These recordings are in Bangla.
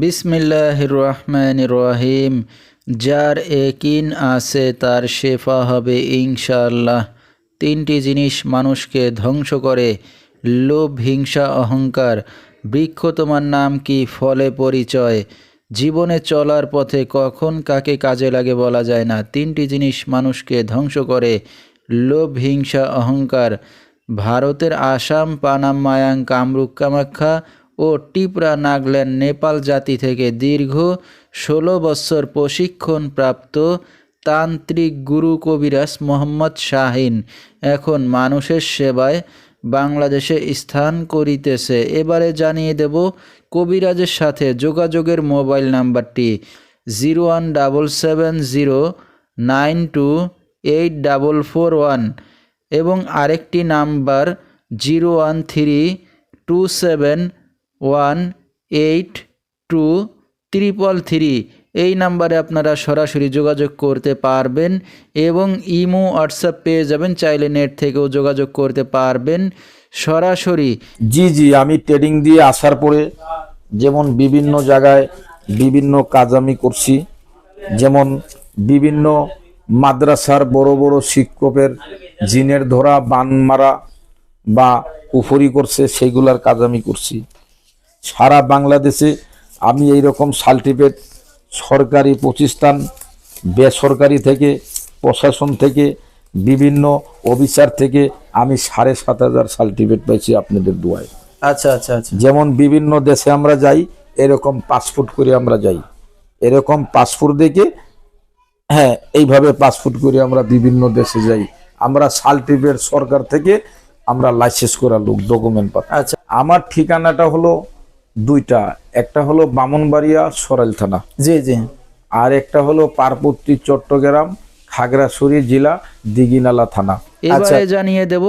বিসমিল্লাহ রহমান রহিম। যার একিন আছে, তার শেফা হবে ইনশাআল্লাহ। তিনটি জিনিস মানুষকে ধ্বংস করে, লোভ, হিংসা, অহংকার বৃক্ষ তোমার নাম কি ফলে পরিচয়? জীবনে চলার পথে কখন কাকে কাজে লাগে বলা যায় না। তিনটি জিনিস মানুষকে ধ্বংস করে, লোভ, হিংসা, অহংকার। ভারতের আসাম, পানাম, মায়াং, কামরূপ, কামাখ্যা ও টিপরা নাগল্যান্ড নেপাল জাতি থেকে দীর্ঘ ষোলো বছর প্রশিক্ষণ প্রাপ্ত তান্ত্রিক গুরু কবিরাজ মোহাম্মদ শাহিন। এখন মানুষের সেবায় বাংলাদেশে স্থান করিতেছে। এবারে জানিয়ে দেব কবিরাজের সাথে যোগাযোগের মোবাইল নাম্বারটি zero one double seven zero nine two eight double four one এবং আরেকটি number zero one three two seven one eight two triple three. এই নাম্বারে আপনারা সরাসরি যোগাযোগ করতে পারবেন এবং ইমো হোয়াটসঅ্যাপ পেয়ে যাবেন। চাইলে নেট থেকেও যোগাযোগ করতে পারবেন। সরাসরি জি জি, আমি ট্রেডিং দিয়ে আসার পরে যেমন বিভিন্ন জায়গায় বিভিন্ন কাজ আমি করছি, যেমন বিভিন্ন মাদ্রাসার বড় বড় শিক্ষকের জিনের ধরা, বান মারা বা কুফরি করছে সেইগুলার কাজ আমি করছি। সারা বাংলাদেশে আমি এই রকম সার্টিফিকেট সরকারি প্রতিষ্ঠান বেসরকারি থেকে প্রশাসন থেকে বিভিন্ন অফিসার থেকে আমি সাড়ে সাত হাজার সার্টিফিকেট পাইছি আপনাদের দোয়ায়। আচ্ছা আচ্ছা আচ্ছা। যেমন বিভিন্ন দেশে আমরা যাই এরকম পাসপোর্ট করে আমরা যাই। এরকম পাসপোর্ট দেখে হ্যাঁ এইভাবে পাসপোর্ট করে আমরা বিভিন্ন দেশে যাই। আমরা সার্টিফিকেট সরকার থেকে আমরা লাইসেন্স করা লোক ডকুমেন্ট পাই আচ্ছা। আমার ঠিকানাটা হলো দুইটা একটা হলো বামনবাড়িয়া সরাইল থানা। জি জি। আর একটা হলো পার্বতী চট্টগ্রাম খাগড়াছড়ি জেলা দিঘিনালা থানা। এবারে জানিয়ে দেব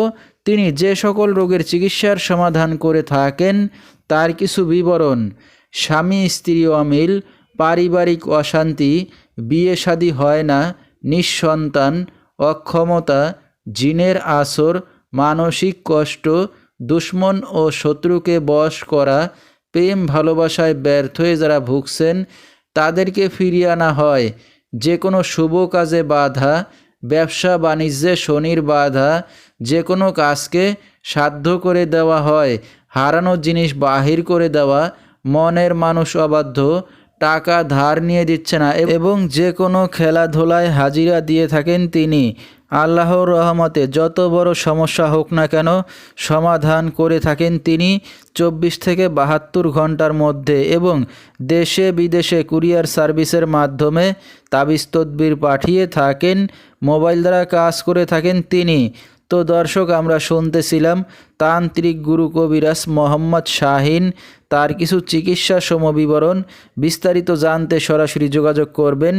তিনি যে সকল রোগের চিকিৎসার সমাধান করে থাকেন তার কিছু বিবরণ। স্বামী স্ত্রী অমিল পারিবারিক অশান্তি বিয়ে শাদী হয় না নিঃসন্তান অক্ষমতা জিনের আসর মানসিক কষ্ট দুশ্মন ও শত্রুকে বশ করা প্রেম ভালোবাসায় ব্যর্থ হয়ে যারা ভুগছেন, তাদেরকে ফিরিয়ে আনা হয়। যে কোনো শুভ কাজে বাধা, ব্যবসা বাণিজ্যে শনির বাধা যে কোনো কাজকে সাধ্য করে দেওয়া হয়, হারানো জিনিস বাহির করে দেওয়া, মনের মানুষ অবাধ্য, টাকা ধার নিয়ে দিচ্ছে না, এবং যে কোনো খেলাধুলায় হাজিরা দিয়ে থাকেন তিনি। আল্লাহর রহমতে যত বড় সমস্যা হোক না কেন সমাধান করে থাকেন তিনি চব্বিশ থেকে বাহাত্তর ঘণ্টার মধ্যে এবং দেশে বিদেশে কুরিয়ার সার্ভিসের মাধ্যমে তাবিজ তদ্বির পাঠিয়ে থাকেন, মোবাইল দ্বারা কাজ করে থাকেন তিনি। তো দর্শক আমরা শুনতেছিলাম, তান্ত্রিক গুরু কবিরাজ মোহাম্মদ শাহিন তার কিছু চিকিৎসা সমবিবরণ বিস্তারিত জানতে সরাসরি যোগাযোগ করবেন।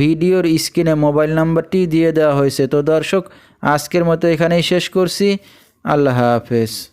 ভিডিওর স্ক্রিনে মোবাইল নাম্বারটি দিয়ে দেওয়া হয়েছে। তো দর্শক, আজকের মতো এখানেই শেষ করছি। আল্লাহ হাফেজ।